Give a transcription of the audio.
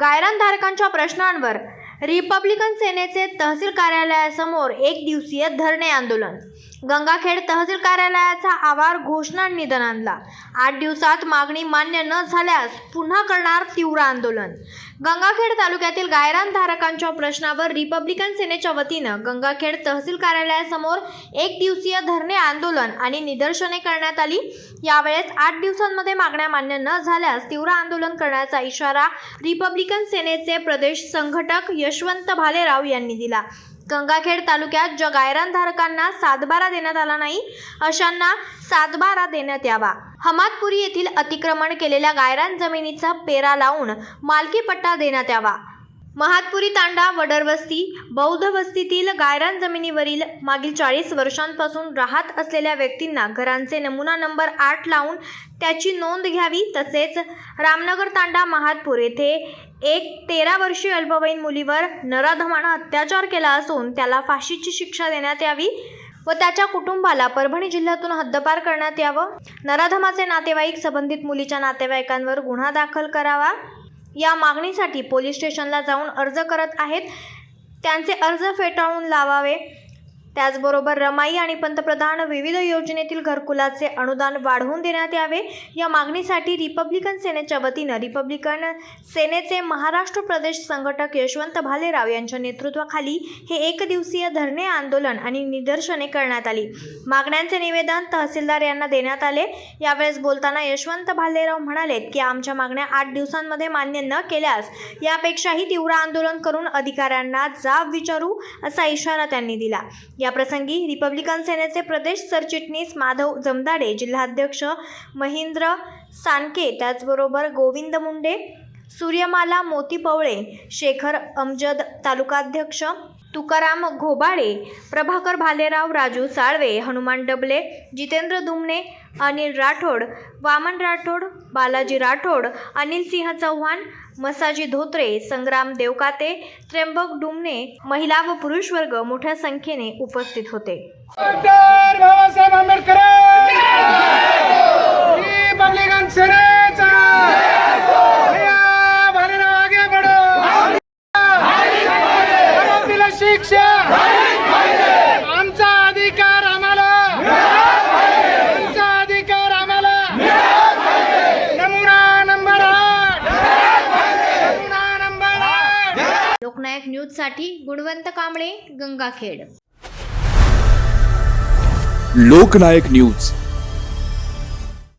गायरानधारकांच्या प्रश्नांवर रिपब्लिकन सेनेचे तहसील कार्यालयासमोर एक दिवसीय धरणे आंदोलन. गंगाखेड तहसील कार्यालयाचा आवार घोषणा निधन आणला. आठ दिवसात मागणी मान्य न झाल्यास पुन्हा करणार तीव्र आंदोलन. गंगाखेड तालुक्यातील गायरानधारकांच्या प्रश्नावर रिपब्लिकन सेनेच्या वतीनं गंगाखेड तहसील कार्यालयासमोर एक दिवसीय धरणे आंदोलन आणि निदर्शने करण्यात आली. यावेळेस आठ दिवसांमध्ये मागण्या मान्य न झाल्यास तीव्र आंदोलन करण्याचा इशारा रिपब्लिकन सेनेचे प्रदेश संघटक यशवंत भालेराव यांनी दिला. गंगाखेड तालुक्यात ज्या गायरानधारकांना सातबारा देण्यात आला नाही अशांना सातबारा देण्यात यावा. हमादपुरी येथील अतिक्रमण केलेल्या गायरान जमिनीचा पेरा लावून मालकी पट्टा देण्यात यावा. महातपुरी तांडा वडरवस्ती बौद्ध वस्तीतील गायरान जमिनीवरील मागील चाळीस वर्षांपासून राहत असलेल्या व्यक्तींना घरांचे नमुना नंबर आठ लावून त्याची नोंद घ्यावी. तसेच रामनगर तांडा महातपूर येथे एक तेरा वर्षीय अल्पवयीन मुलीवर नराधमानं अत्याचार केला असून त्याला फाशीची शिक्षा देण्यात यावी व त्याच्या कुटुंबाला परभणी जिल्ह्यातून हद्दपार करण्यात यावं. नराधमाचे नातेवाईक संबंधित मुलीच्या नातेवाईकांवर गुन्हा दाखल करावा. या मागणीसाठी पोलीस स्टेशनला जाऊन अर्ज करत आहेत. त्यांचे अर्ज फेटाळून लावावे. त्याचबरोबर रमाई आणि पंतप्रधान विविध योजनेतील घरकुलाचे अनुदान वाढवून देण्यात यावे. या मागणीसाठी रिपब्लिकन सेनेच्या वतीनं रिपब्लिकन सेनेचे महाराष्ट्र प्रदेश संघटक यशवंत भालेराव यांच्या नेतृत्वाखाली हे एक दिवसीय धरणे आंदोलन आणि निदर्शने करण्यात आली. मागण्यांचे निवेदन तहसीलदार यांना देण्यात आले. यावेळेस बोलताना यशवंत भालेराव म्हणाले की आमच्या मागण्या आठ दिवसांमध्ये मान्य न केल्यास यापेक्षाही तीव्र आंदोलन करून अधिकाऱ्यांना जाब विचारू असा इशारा त्यांनी दिला. याप्रसंगी रिपब्लिकन सेनेचे प्रदेश सरचिटणीस माधव जमदाडे जिल्हाध्यक्ष महेंद्र सानके त्याचबरोबर गोविंद मुंडे सूर्यमाला मोती पवळे शेखर अमजद तालुकाध्यक्ष तुकाराम घोबाळे प्रभाकर भालेराव राजू साळवे हनुमान डबले जितेंद्र दुमने अनिल राठोड वामन राठोड बालाजी राठोड अनिल सिंह चव्हाण मसाजी धोत्रे संग्राम देवकाते त्र्यंबक डुमने महिला व पुरुष वर्ग मोठ्या संख्येने उपस्थित होते डॉक्टर बाबासाहेब आंबेडकर रिपब्लिकन सेनेचा भैया भालेराव आगे बढ़ो आरोपीला शिक्षा आमचा अधिकार आम्हाला आमचा अधिकार आम्हाला नमुना नंबर आठ नमुना नंबर आठ लोकनायक न्यूजसाठी गुणवंत कांबळे गंगाखेड. लोकनायक न्यूज.